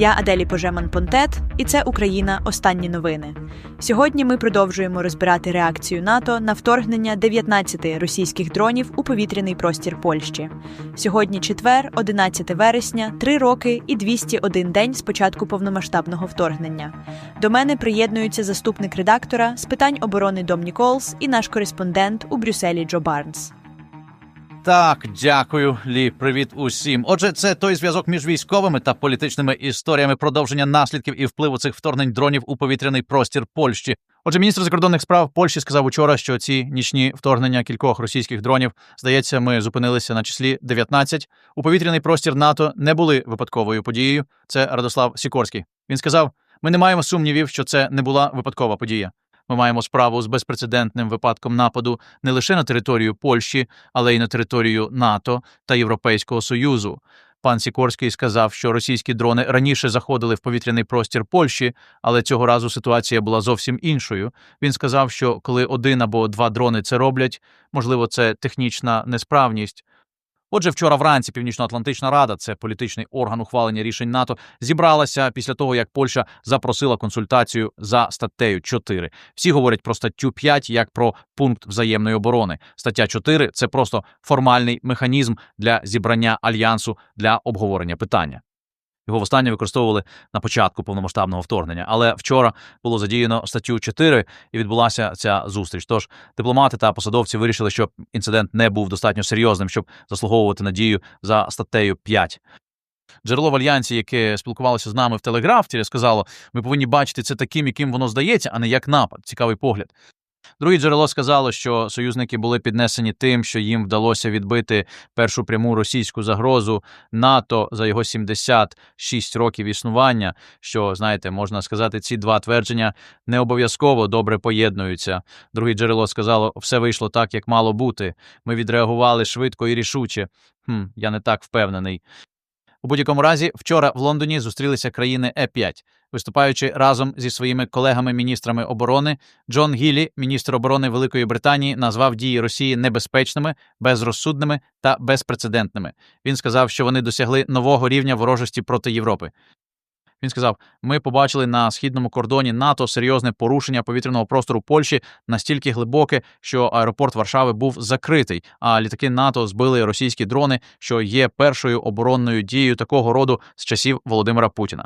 Я Аделі Пожеман Понтет, і це Україна. Останні новини. Сьогодні ми продовжуємо розбирати реакцію НАТО на вторгнення 19 російських дронів у повітряний простір Польщі. Сьогодні четвер, 11 вересня, 3 роки і 201 день з початку повномасштабного вторгнення. До мене приєднуються заступник редактора з питань оборони Дом Ніколс і наш кореспондент у Брюсселі Джо Барнс. Так, дякую, Лі. Привіт усім. Отже, це той зв'язок між військовими та політичними історіями продовження наслідків і впливу цих вторгнень дронів у повітряний простір Польщі. Отже, міністр закордонних справ Польщі сказав учора, що ці нічні вторгнення кількох російських дронів, здається, ми зупинилися на числі 19. У повітряний простір НАТО не були випадковою подією. Це Радослав Сікорський. Він сказав: ми не маємо сумнівів, що це не була випадкова подія. Ми маємо справу з безпрецедентним випадком нападу не лише на територію Польщі, але й на територію НАТО та Європейського Союзу. Пан Сікорський сказав, що російські дрони раніше заходили в повітряний простір Польщі, але цього разу ситуація була зовсім іншою. Він сказав, що коли один або два дрони це роблять, можливо, це технічна несправність. Отже, вчора вранці Північно-Атлантична Рада, це політичний орган ухвалення рішень НАТО, зібралася після того, як Польща запросила консультацію за статтею 4. Всі говорять про статтю 5 як про пункт взаємної оборони. Стаття 4 – це просто формальний механізм для зібрання альянсу для обговорення питання. Його востаннє використовували на початку повномасштабного вторгнення, але вчора було задіяно статтю 4 і відбулася ця зустріч. Тож дипломати та посадовці вирішили, що інцидент не був достатньо серйозним, щоб заслуговувати надію за статтею 5. Джерело в альянсі, яке спілкувалося з нами в телеграфті, сказало: ми повинні бачити це таким, яким воно здається, а не як напад. Цікавий погляд. Друге джерело сказало, що союзники були піднесені тим, що їм вдалося відбити першу пряму російську загрозу НАТО за його 76 років існування. Що знаєте, можна сказати, ці два твердження не обов'язково добре поєднуються. Друге джерело сказало, все вийшло так, як мало бути. Ми відреагували швидко і рішуче. Хм, Я не так впевнений. У будь-якому разі, вчора в Лондоні зустрілися країни Е5. Виступаючи разом зі своїми колегами-міністрами оборони, Джон Гілі, міністр оборони Великої Британії, назвав дії Росії небезпечними, безрозсудними та безпрецедентними. Він сказав, що вони досягли нового рівня ворожості проти Європи. Він сказав: ми побачили на східному кордоні НАТО серйозне порушення повітряного простору Польщі настільки глибоке, що аеропорт Варшави був закритий, а літаки НАТО збили російські дрони, що є першою оборонною дією такого роду з часів Володимира Путіна.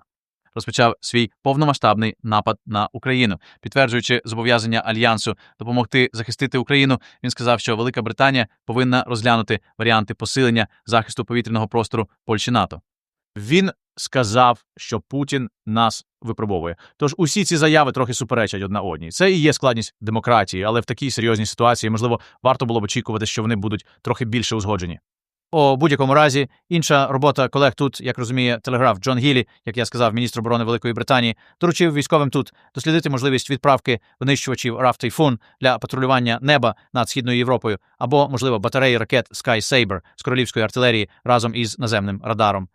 Розпочав свій повномасштабний напад на Україну, підтверджуючи зобов'язання альянсу допомогти захистити Україну. Він сказав, що Велика Британія повинна розглянути варіанти посилення захисту повітряного простору Польщі НАТО. Він сказав, що Путін нас випробовує. Тож усі ці заяви трохи суперечать одна одній. Це і є складність демократії, але в такій серйозній ситуації, можливо, варто було б очікувати, що вони будуть трохи більше узгоджені. У будь-якому разі, інша робота колег тут, як розуміє телеграф Джон Гілі, як я сказав, міністр оборони Великої Британії, доручив військовим тут дослідити можливість відправки винищувачів RAF Typhoon для патрулювання неба над східною Європою або, можливо, батареї ракет Sky Saber з королівської артилерії разом із наземним радаром.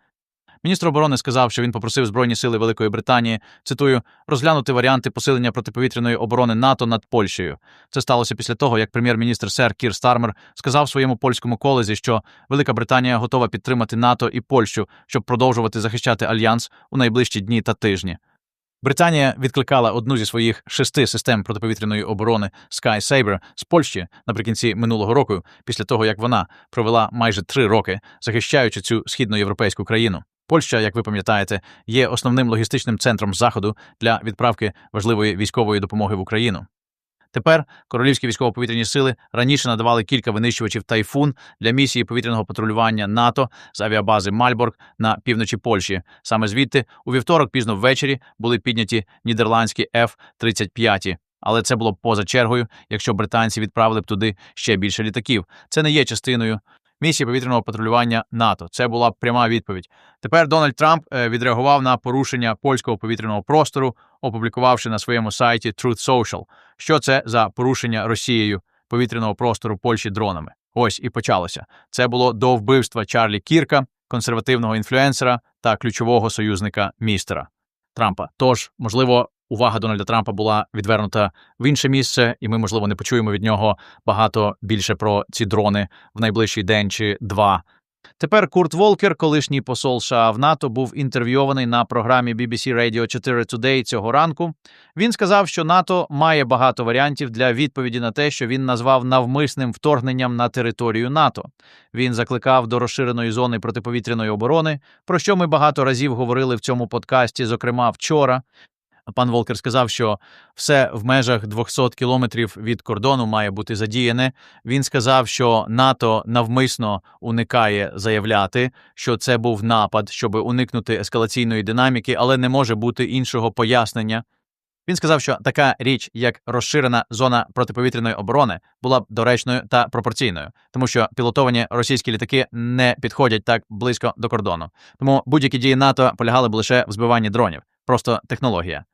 Міністр оборони сказав, що він попросив Збройні сили Великої Британії цитую розглянути варіанти посилення протиповітряної оборони НАТО над Польщею. Це сталося після того, як прем'єр-міністр Сер Кір Стармер сказав своєму польському колезі, що Велика Британія готова підтримати НАТО і Польщу, щоб продовжувати захищати альянс у найближчі дні та тижні. Британія відкликала одну зі своїх шести систем протиповітряної оборони Sky Saber з Польщі наприкінці минулого року, після того як вона провела майже три роки, захищаючи цю східноєвропейську країну. Польща, як ви пам'ятаєте, є основним логістичним центром заходу для відправки важливої військової допомоги в Україну. Тепер королівські військово-повітряні сили раніше надавали кілька винищувачів тайфун для місії повітряного патрулювання НАТО з авіабази Мальборг на півночі Польщі. Саме звідти у вівторок, пізно ввечері, були підняті нідерландські F-35. Але це було поза чергою, якщо британці відправили б туди ще більше літаків. Це не є частиною місії повітряного патрулювання НАТО. Це була пряма відповідь. Тепер Дональд Трамп е, відреагував на порушення польського повітряного простору, опублікувавши на своєму сайті Truth Social. Що це за порушення Росією повітряного простору Польщі дронами? Ось і почалося. Це було до вбивства Чарлі Кірка, консервативного інфлюенсера та ключового союзника містера Трампа. Тож, можливо, увага Дональда Трампа була відвернута в інше місце, і ми, можливо, не почуємо від нього багато більше про ці дрони в найближчий день чи два. Тепер Курт Волкер, колишній посол США в НАТО, був інтерв'йований на програмі BBC Radio 4 Today цього ранку. Він сказав, що НАТО має багато варіантів для відповіді на те, що він назвав навмисним вторгненням на територію НАТО. Він закликав до розширеної зони протиповітряної оборони, про що ми багато разів говорили в цьому подкасті, зокрема вчора. Пан Волкер сказав, що все в межах 200 кілометрів від кордону має бути задіяне. Він сказав, що НАТО навмисно уникає заявляти, що це був напад, щоб уникнути ескалаційної динаміки, але не може бути іншого пояснення. Він сказав, що така річ, як розширена зона протиповітряної оборони, була б доречною та пропорційною, тому що пілотовані російські літаки не підходять так близько до кордону. Тому будь-які дії НАТО полягали б лише в збиванні дронів, просто технологія.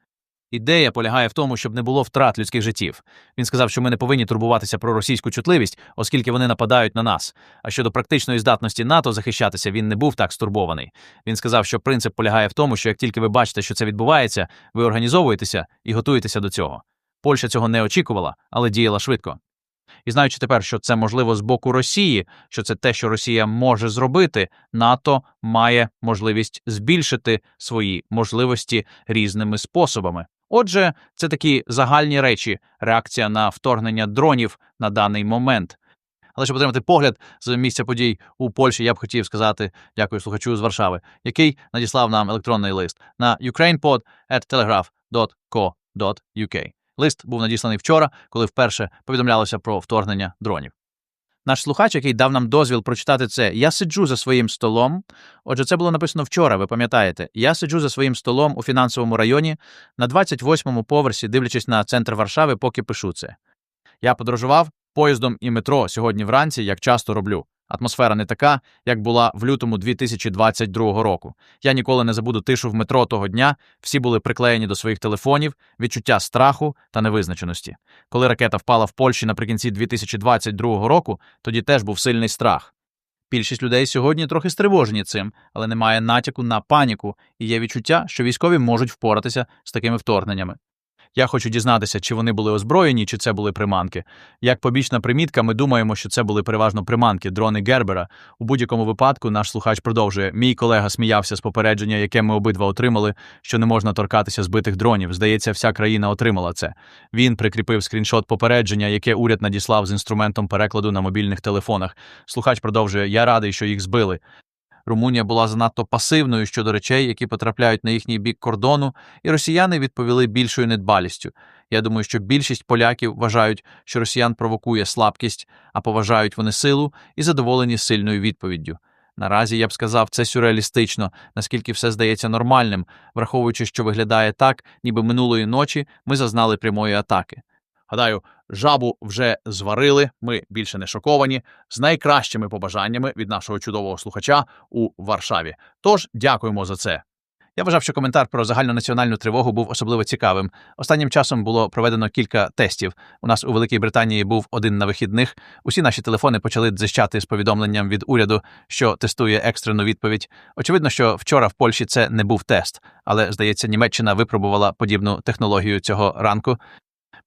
Ідея полягає в тому, щоб не було втрат людських життів. Він сказав, що ми не повинні турбуватися про російську чутливість, оскільки вони нападають на нас. А щодо практичної здатності НАТО захищатися, він не був так стурбований. Він сказав, що принцип полягає в тому, що як тільки ви бачите, що це відбувається, ви організовуєтеся і готуєтеся до цього. Польща цього не очікувала, але діяла швидко. І знаючи тепер, що це можливо з боку Росії, що це те, що Росія може зробити, НАТО має можливість збільшити свої можливості різними способами. Отже, це такі загальні речі, реакція на вторгнення дронів на даний момент. Але щоб отримати погляд з місця подій у Польщі, я б хотів сказати дякую слухачу з Варшави, який надіслав нам електронний лист на ukrainepod.telegraph.co.uk. Лист був надісланий вчора, коли вперше повідомлялося про вторгнення дронів. Наш слухач, який дав нам дозвіл прочитати це, я сиджу за своїм столом. Отже, це було написано вчора, ви пам'ятаєте. Я сиджу за своїм столом у фінансовому районі на 28-му поверсі, дивлячись на центр Варшави, поки пишу це. Я подорожував поїздом і метро сьогодні вранці, як часто роблю. Атмосфера не така, як була в лютому 2022 року. Я ніколи не забуду тишу в метро того дня. Всі були приклеєні до своїх телефонів, відчуття страху та невизначеності. Коли ракета впала в Польщі наприкінці 2022 року, тоді теж був сильний страх. Більшість людей сьогодні трохи стривожені цим, але немає натяку на паніку, і є відчуття, що військові можуть впоратися з такими вторгненнями. Я хочу дізнатися, чи вони були озброєні, чи це були приманки. Як побічна примітка, ми думаємо, що це були переважно приманки, дрони Гербера. У будь-якому випадку наш слухач продовжує. Мій колега сміявся з попередження, яке ми обидва отримали, що не можна торкатися збитих дронів. Здається, вся країна отримала це. Він прикріпив скріншот попередження, яке уряд надіслав з інструментом перекладу на мобільних телефонах. Слухач продовжує: Я радий, що їх збили. Румунія була занадто пасивною щодо речей, які потрапляють на їхній бік кордону, і росіяни відповіли більшою недбалістю. Я думаю, що більшість поляків вважають, що росіян провокує слабкість, а поважають вони силу і задоволені сильною відповіддю. Наразі я б сказав, це сюрреалістично, наскільки все здається нормальним, враховуючи, що виглядає так, ніби минулої ночі ми зазнали прямої атаки. Гадаю, жабу вже зварили. Ми більше не шоковані з найкращими побажаннями від нашого чудового слухача у Варшаві. Тож дякуємо за це. Я вважав, що коментар про загальнонаціональну тривогу був особливо цікавим. Останнім часом було проведено кілька тестів. У нас у Великій Британії був один на вихідних. Усі наші телефони почали дзищати з повідомленням від уряду, що тестує екстрену відповідь. Очевидно, що вчора в Польщі це не був тест, але здається, Німеччина випробувала подібну технологію цього ранку.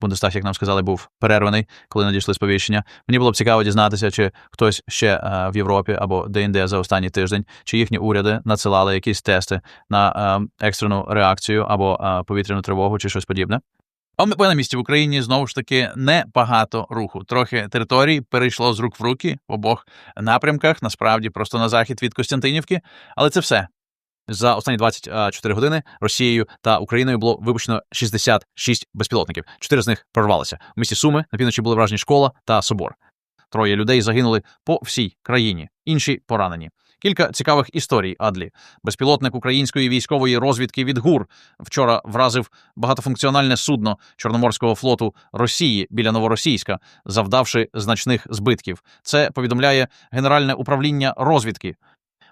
Бундестаг, як нам сказали, був перерваний, коли надійшли сповіщення. Мені було б цікаво дізнатися, чи хтось ще е, в Європі або де-інде за останній тиждень, чи їхні уряди надсилали якісь тести на е, екстрену реакцію або е, повітряну тривогу, чи щось подібне. А ми на місці в Україні знову ж таки небагато руху. Трохи територій перейшло з рук в руки в обох напрямках, насправді просто на захід від Костянтинівки, але це все. За останні 24 години Росією та Україною було випущено 66 безпілотників. Чотири з них прорвалися. У місті Суми на півночі були вражені школа та собор. Троє людей загинули по всій країні, інші поранені. Кілька цікавих історій. Адлі безпілотник української військової розвідки від ГУР вчора вразив багатофункціональне судно Чорноморського флоту Росії біля Новоросійська, завдавши значних збитків. Це повідомляє Генеральне управління розвідки.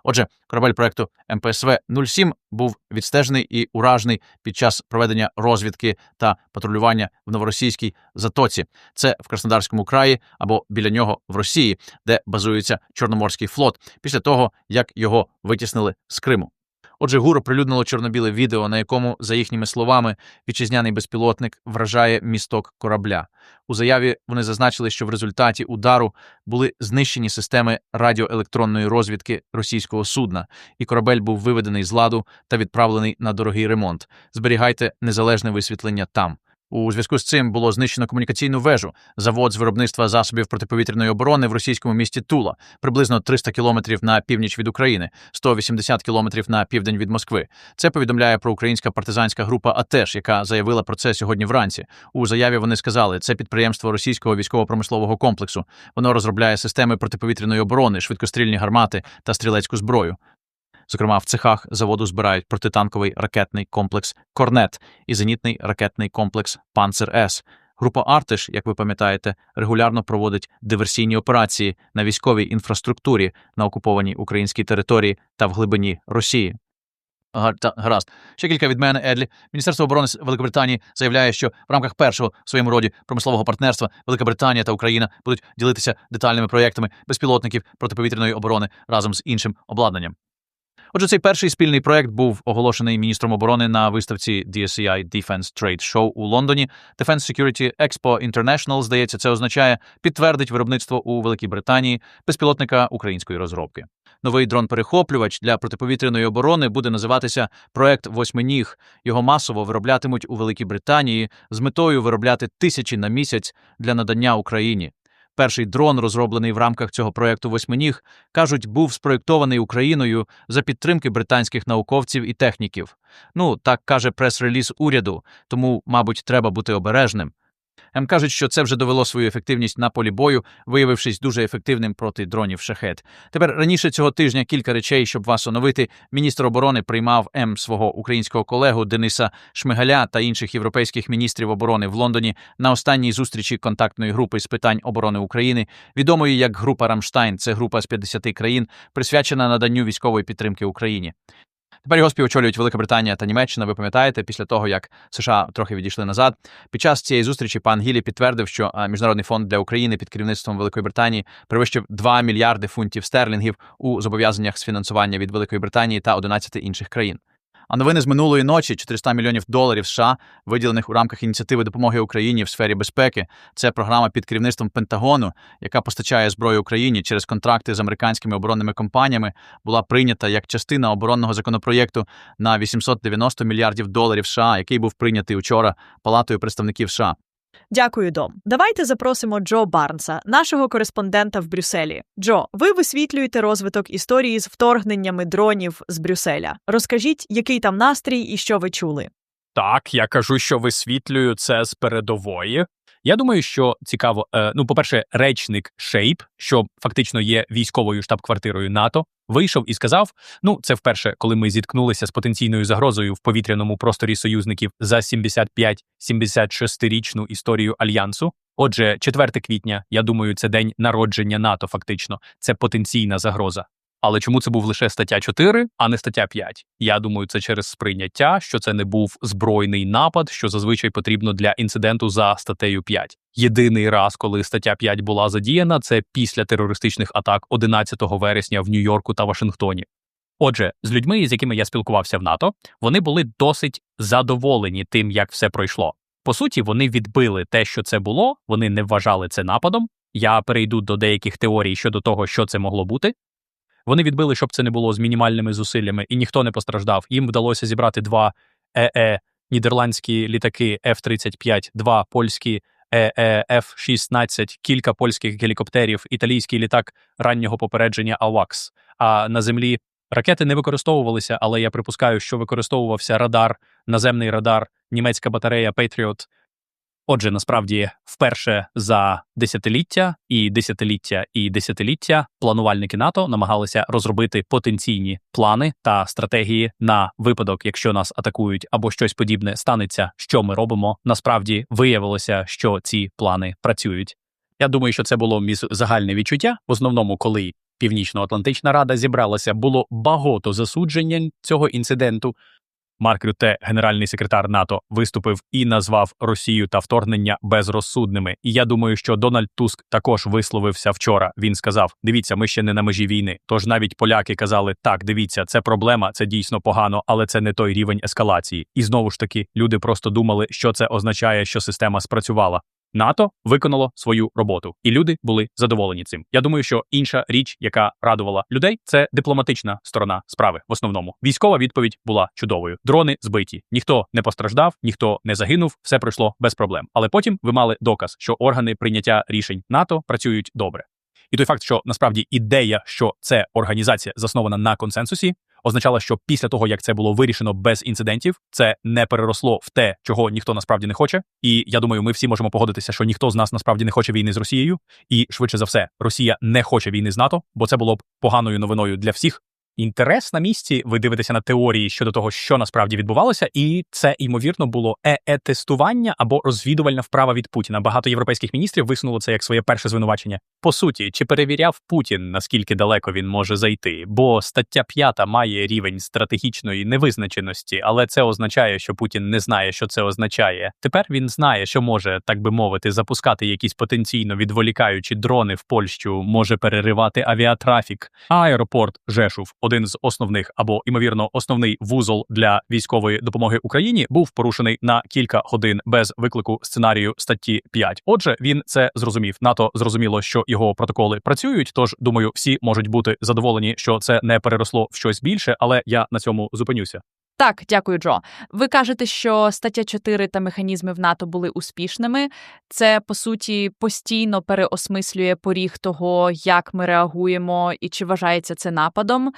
Отже, корабель проекту МПСВ 07 був відстежений і уражений під час проведення розвідки та патрулювання в новоросійській затоці. Це в Краснодарському краї або біля нього в Росії, де базується Чорноморський флот, після того як його витіснили з Криму. Отже, ГУР оприлюднило чорнобіле відео, на якому, за їхніми словами, вітчизняний безпілотник вражає місток корабля. У заяві вони зазначили, що в результаті удару були знищені системи радіоелектронної розвідки російського судна, і корабель був виведений з ладу та відправлений на дорогий ремонт. Зберігайте незалежне висвітлення там. У зв'язку з цим було знищено комунікаційну вежу, завод з виробництва засобів протиповітряної оборони в російському місті Тула, приблизно 300 кілометрів на північ від України, 180 кілометрів на південь від Москви. Це повідомляє про українська партизанська група АТЕШ, яка заявила про це сьогодні вранці. У заяві вони сказали, це підприємство російського військово-промислового комплексу. Воно розробляє системи протиповітряної оборони, швидкострільні гармати та стрілецьку зброю. Зокрема, в цехах заводу збирають протитанковий ракетний комплекс Корнет і зенітний ракетний комплекс Панцер С. Група Артиш, як ви пам'ятаєте, регулярно проводить диверсійні операції на військовій інфраструктурі на окупованій українській території та в глибині Росії. Га- Гаразд. Ще кілька від мене, Едлі. Міністерство оборони Великобританії заявляє, що в рамках першого в своєму роді промислового партнерства Велика Британія та Україна будуть ділитися детальними проєктами безпілотників протиповітряної оборони разом з іншим обладнанням. Отже, цей перший спільний проект був оголошений міністром оборони на виставці DSEI Defense Trade Show у Лондоні. Defense Security Expo International, здається, це означає підтвердить виробництво у Великій Британії безпілотника української розробки. Новий дрон-перехоплювач для протиповітряної оборони буде називатися проект Восьминіг. Його масово вироблятимуть у Великій Британії з метою виробляти тисячі на місяць для надання Україні. Перший дрон, розроблений в рамках цього проекту Восьминіг, кажуть, був спроєктований Україною за підтримки британських науковців і техніків. Ну, так каже прес-реліз уряду, тому, мабуть, треба бути обережним. М кажуть, що це вже довело свою ефективність на полі бою, виявившись дуже ефективним проти дронів шахет. Тепер раніше цього тижня кілька речей, щоб вас оновити. Міністр оборони приймав М свого українського колегу Дениса Шмигаля та інших європейських міністрів оборони в Лондоні на останній зустрічі контактної групи з питань оборони України, відомої як група Рамштайн. Це група з 50 країн, присвячена наданню військової підтримки Україні. Тепер його співочолюють Велика Британія та Німеччина. Ви пам'ятаєте, після того як США трохи відійшли назад. Під час цієї зустрічі пан Гілі підтвердив, що міжнародний фонд для України під керівництвом Великої Британії перевищив 2 мільярди фунтів стерлінгів у зобов'язаннях з фінансування від Великої Британії та 11 інших країн. А новини з минулої ночі 400 мільйонів доларів США, виділених у рамках ініціативи допомоги Україні в сфері безпеки. Це програма під керівництвом Пентагону, яка постачає зброю Україні через контракти з американськими оборонними компаніями, була прийнята як частина оборонного законопроєкту на 890 мільярдів доларів США, який був прийнятий учора Палатою представників США. Дякую, Дом. Давайте запросимо Джо Барнса, нашого кореспондента в Брюсселі. Джо, ви висвітлюєте розвиток історії з вторгненнями дронів з Брюсселя. Розкажіть, який там настрій і що ви чули. Так, я кажу, що висвітлюю це з передової. Я думаю, що цікаво. Е, ну, по-перше, речник Шейп, що фактично є військовою штаб-квартирою НАТО, вийшов і сказав: ну, це вперше, коли ми зіткнулися з потенційною загрозою в повітряному просторі союзників за 75-76-річну історію альянсу. Отже, 4 квітня, я думаю, це день народження НАТО. Фактично, це потенційна загроза. Але чому це був лише стаття 4, а не стаття 5? Я думаю, це через сприйняття, що це не був збройний напад, що зазвичай потрібно для інциденту за статтею 5. Єдиний раз, коли стаття 5 була задіяна, це після терористичних атак 11 вересня в Нью-Йорку та Вашингтоні. Отже, з людьми, з якими я спілкувався в НАТО, вони були досить задоволені тим, як все пройшло. По суті, вони відбили те, що це було, вони не вважали це нападом. Я перейду до деяких теорій щодо того, що це могло бути. Вони відбили, щоб це не було з мінімальними зусиллями, і ніхто не постраждав. Їм вдалося зібрати два ЕЕ нідерландські літаки F-35, два польські ЕЕ F-16, кілька польських гелікоптерів, італійський літак раннього попередження AWACS. А на землі ракети не використовувалися, але я припускаю, що використовувався радар, наземний радар, німецька батарея Patriot. Отже, насправді, вперше за десятиліття і десятиліття і десятиліття планувальники НАТО намагалися розробити потенційні плани та стратегії на випадок, якщо нас атакують або щось подібне станеться, що ми робимо. Насправді виявилося, що ці плани працюють. Я думаю, що це було між загальне відчуття. В основному, коли Північно-Атлантична Рада зібралася, було багато засудження цього інциденту. Марк Рюте, генеральний секретар НАТО, виступив і назвав Росію та вторгнення безрозсудними. І я думаю, що Дональд Туск також висловився вчора. Він сказав: Дивіться, ми ще не на межі війни. Тож навіть поляки казали: так, дивіться, це проблема, це дійсно погано, але це не той рівень ескалації. І знову ж таки, люди просто думали, що це означає, що система спрацювала. НАТО виконало свою роботу, і люди були задоволені цим. Я думаю, що інша річ, яка радувала людей, це дипломатична сторона справи. В основному військова відповідь була чудовою. Дрони збиті, ніхто не постраждав, ніхто не загинув, все пройшло без проблем. Але потім ви мали доказ, що органи прийняття рішень НАТО працюють добре. І той факт, що насправді ідея, що це організація заснована на консенсусі, означала, що після того, як це було вирішено без інцидентів, це не переросло в те, чого ніхто насправді не хоче. І я думаю, ми всі можемо погодитися, що ніхто з нас насправді не хоче війни з Росією, і швидше за все, Росія не хоче війни з НАТО, бо це було б поганою новиною для всіх. Інтерес на місці, ви дивитеся на теорії щодо того, що насправді відбувалося, і це ймовірно було е-тестування або розвідувальна вправа від Путіна. Багато європейських міністрів висунуло це як своє перше звинувачення. По суті, чи перевіряв Путін, наскільки далеко він може зайти? Бо стаття 5 має рівень стратегічної невизначеності, але це означає, що Путін не знає, що це означає. Тепер він знає, що може, так би мовити, запускати якісь потенційно відволікаючі дрони в Польщу, може переривати авіатрафік. Аеропорт Жешув один з основних або ймовірно основний вузол для військової допомоги Україні, був порушений на кілька годин без виклику сценарію статті 5. Отже, він це зрозумів. НАТО зрозуміло, що його протоколи працюють. Тож думаю, всі можуть бути задоволені, що це не переросло в щось більше, але я на цьому зупинюся. Так, дякую, Джо. Ви кажете, що стаття 4 та механізми в НАТО були успішними. Це по суті постійно переосмислює поріг того, як ми реагуємо і чи вважається це нападом.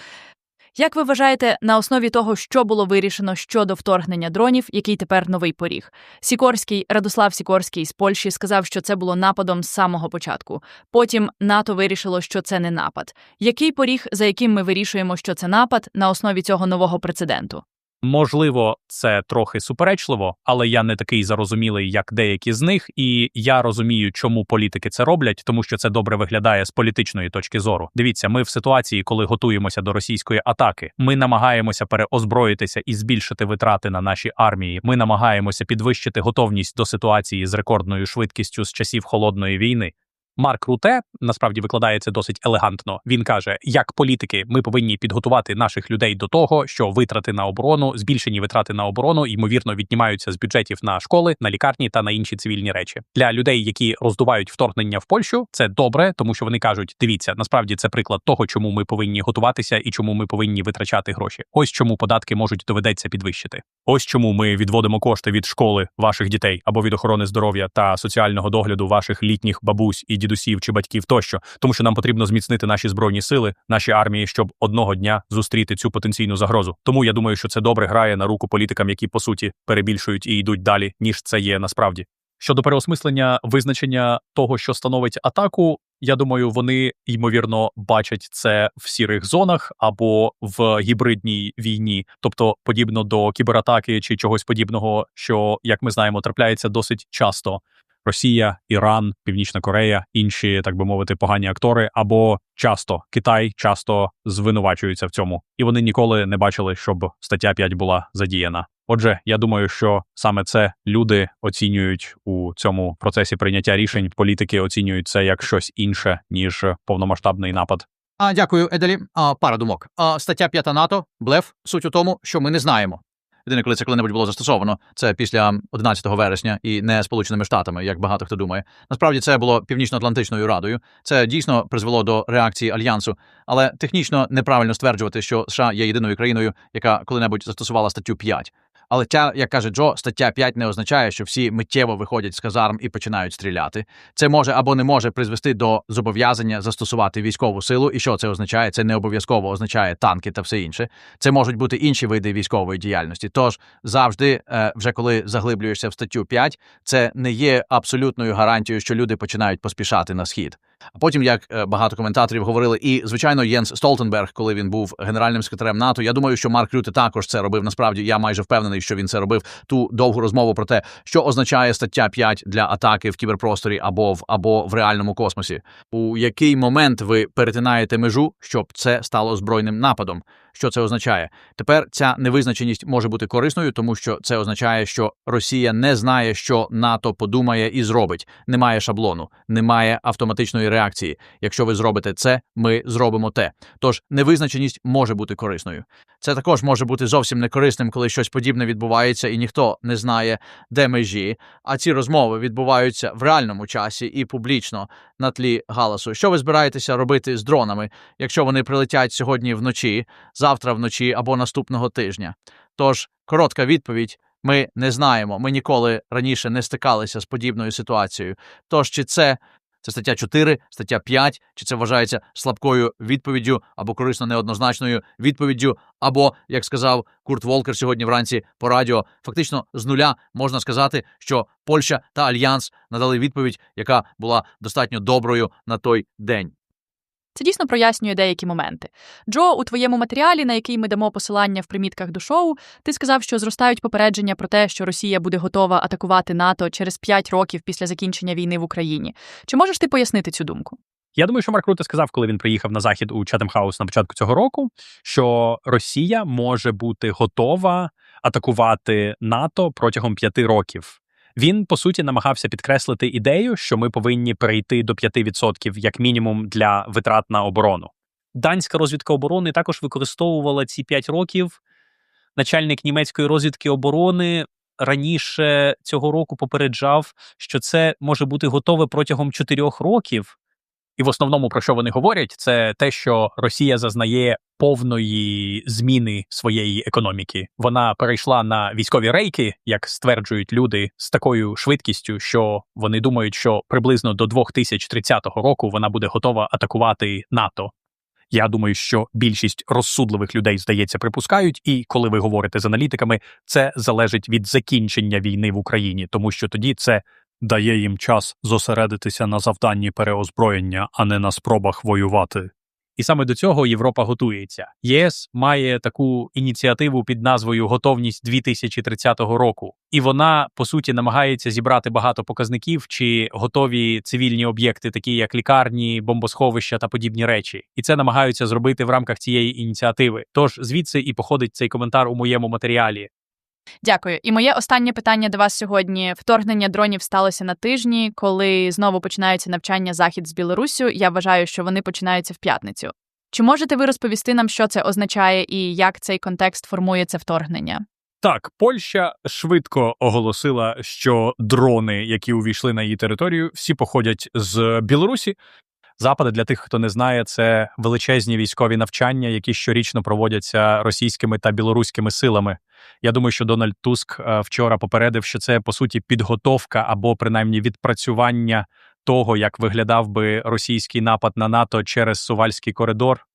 Як ви вважаєте, на основі того, що було вирішено щодо вторгнення дронів, який тепер новий поріг? Сікорський Радослав Сікорський з Польщі сказав, що це було нападом з самого початку. Потім НАТО вирішило, що це не напад. Який поріг, за яким ми вирішуємо, що це напад на основі цього нового прецеденту? Можливо, це трохи суперечливо, але я не такий зарозумілий, як деякі з них, і я розумію, чому політики це роблять, тому що це добре виглядає з політичної точки зору. Дивіться, ми в ситуації, коли готуємося до російської атаки. Ми намагаємося переозброїтися і збільшити витрати на наші армії. Ми намагаємося підвищити готовність до ситуації з рекордною швидкістю з часів холодної війни. Марк Руте насправді викладає це досить елегантно. Він каже: як політики, ми повинні підготувати наших людей до того, що витрати на оборону, збільшені витрати на оборону, ймовірно, віднімаються з бюджетів на школи, на лікарні та на інші цивільні речі для людей, які роздувають вторгнення в Польщу. Це добре, тому що вони кажуть: дивіться, насправді це приклад того, чому ми повинні готуватися і чому ми повинні витрачати гроші. Ось чому податки можуть доведеться підвищити. Ось чому ми відводимо кошти від школи ваших дітей або від охорони здоров'я та соціального догляду ваших літніх бабусь і дідусів чи батьків тощо, тому що нам потрібно зміцнити наші збройні сили, наші армії, щоб одного дня зустріти цю потенційну загрозу. Тому я думаю, що це добре грає на руку політикам, які по суті перебільшують і йдуть далі, ніж це є насправді. Щодо переосмислення визначення того, що становить атаку, я думаю, вони ймовірно бачать це в сірих зонах або в гібридній війні, тобто подібно до кібератаки чи чогось подібного, що як ми знаємо, трапляється досить часто. Росія, Іран, Північна Корея, інші, так би мовити, погані актори, або часто Китай часто звинувачуються в цьому, і вони ніколи не бачили, щоб стаття 5 була задіяна. Отже, я думаю, що саме це люди оцінюють у цьому процесі прийняття рішень. Політики оцінюють це як щось інше ніж повномасштабний напад. А дякую, Еделі. А, пара думок. А, стаття 5 НАТО, блеф. Суть у тому, що ми не знаємо. Єдине, коли це коли-небудь було застосовано, це після 11 вересня і не Сполученими Штатами, як багато хто думає. Насправді це було Північно-Атлантичною радою. Це дійсно призвело до реакції альянсу, але технічно неправильно стверджувати, що США є єдиною країною, яка коли-небудь застосувала статтю 5. Але ця, як каже Джо, стаття 5 не означає, що всі миттєво виходять з казарм і починають стріляти. Це може або не може призвести до зобов'язання застосувати військову силу. І що це означає? Це не обов'язково означає танки та все інше. Це можуть бути інші види військової діяльності. Тож завжди, е, вже коли заглиблюєшся в статтю 5, це не є абсолютною гарантією, що люди починають поспішати на схід. А потім, як е, багато коментаторів говорили, і звичайно, Єнс Столтенберг, коли він був генеральним секретарем НАТО, я думаю, що Марк Рюте також це робив. Насправді я майже впевнений, що він це робив. Ту довгу розмову про те, що означає стаття 5 для атаки в кіберпросторі або в або в реальному космосі. У який момент ви перетинаєте межу, щоб це стало збройним нападом? Що це означає? Тепер ця невизначеність може бути корисною, тому що це означає, що Росія не знає, що НАТО подумає і зробить. Немає шаблону, немає автоматичної реакції. Якщо ви зробите це, ми зробимо те. Тож невизначеність може бути корисною. Це також може бути зовсім некорисним, коли щось подібне відбувається, і ніхто не знає, де межі. А ці розмови відбуваються в реальному часі і публічно на тлі галасу. Що ви збираєтеся робити з дронами, якщо вони прилетять сьогодні вночі, завтра вночі або наступного тижня? Тож коротка відповідь. Ми не знаємо. Ми ніколи раніше не стикалися з подібною ситуацією. Тож, чи це це стаття 4, стаття 5, чи це вважається слабкою відповіддю або корисно неоднозначною відповіддю, або, як сказав Курт Волкер сьогодні вранці по радіо, фактично з нуля можна сказати, що Польща та Альянс надали відповідь, яка була достатньо доброю на той день. Це дійсно прояснює деякі моменти. Джо, у твоєму матеріалі, на який ми дамо посилання в примітках до шоу, ти сказав, що зростають попередження про те, що Росія буде готова атакувати НАТО через 5 років після закінчення війни в Україні. Чи можеш ти пояснити цю думку? Я думаю, що Марк Руте сказав, коли він приїхав на захід у Чатем Хаус на початку цього року, що Росія може бути готова атакувати НАТО протягом п'яти років. Він по суті намагався підкреслити ідею, що ми повинні перейти до 5% як мінімум для витрат на оборону. Данська розвідка оборони також використовувала ці 5 років. Начальник німецької розвідки оборони раніше цього року попереджав, що це може бути готове протягом 4 років. І в основному про що вони говорять, це те, що Росія зазнає повної зміни своєї економіки. Вона перейшла на військові рейки, як стверджують люди, з такою швидкістю, що вони думають, що приблизно до 2030 року вона буде готова атакувати НАТО. Я думаю, що більшість розсудливих людей, здається, припускають, і коли ви говорите з аналітиками, це залежить від закінчення війни в Україні, тому що тоді це дає їм час зосередитися на завданні переозброєння, а не на спробах воювати. І саме до цього Європа готується. ЄС має таку ініціативу під назвою Готовність 2030 року, і вона по суті намагається зібрати багато показників чи готові цивільні об'єкти, такі як лікарні, бомбосховища та подібні речі. І це намагаються зробити в рамках цієї ініціативи. Тож звідси і походить цей коментар у моєму матеріалі. Дякую. І моє останнє питання до вас сьогодні: вторгнення дронів сталося на тижні, коли знову починаються навчання захід з Білоруссю. Я вважаю, що вони починаються в п'ятницю. Чи можете ви розповісти нам, що це означає і як цей контекст формує це вторгнення? Так, Польща швидко оголосила, що дрони, які увійшли на її територію, всі походять з Білорусі. Запади для тих, хто не знає, це величезні військові навчання, які щорічно проводяться російськими та білоруськими силами. Я думаю, що Дональд Туск е, вчора попередив, що це по суті підготовка або принаймні відпрацювання того, як виглядав би російський напад на НАТО через Сувальський коридор.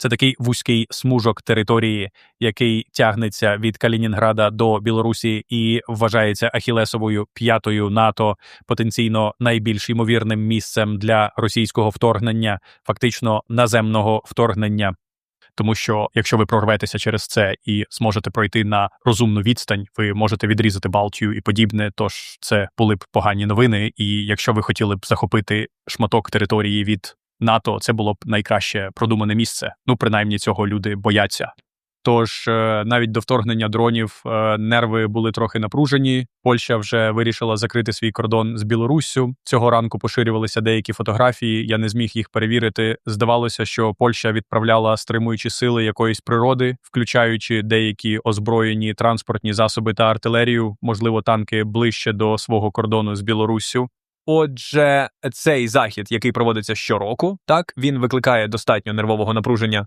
Це такий вузький смужок території, який тягнеться від Калінінграда до Білорусі і вважається Ахілесовою п'ятою НАТО, потенційно найбільш ймовірним місцем для російського вторгнення, фактично наземного вторгнення. Тому що якщо ви прорветеся через це і зможете пройти на розумну відстань, ви можете відрізати Балтію і подібне. Тож це були б погані новини. І якщо ви хотіли б захопити шматок території від НАТО, це було б найкраще продумане місце. Ну принаймні цього люди бояться. Тож е, навіть до вторгнення дронів е, нерви були трохи напружені. Польща вже вирішила закрити свій кордон з Білоруссю. Цього ранку поширювалися деякі фотографії. Я не зміг їх перевірити. Здавалося, що Польща відправляла стримуючі сили якоїсь природи, включаючи деякі озброєні транспортні засоби та артилерію, можливо, танки ближче до свого кордону з Білоруссю. Отже, цей захід, який проводиться щороку, так він викликає достатньо нервового напруження.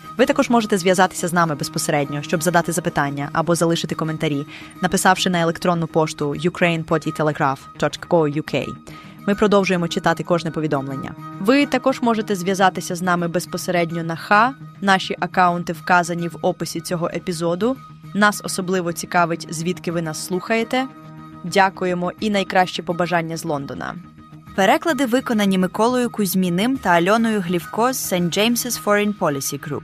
Ви також можете зв'язатися з нами безпосередньо, щоб задати запитання або залишити коментарі, написавши на електронну пошту ukrainepodtelegraph.co.uk. Ми продовжуємо читати кожне повідомлення. Ви також можете зв'язатися з нами безпосередньо на ХА. Наші акаунти вказані в описі цього епізоду. Нас особливо цікавить, звідки ви нас слухаєте. Дякуємо і найкращі побажання з Лондона. Переклади виконані Миколою Кузьміним та Альоною Глівко з St. James's Foreign Policy Group.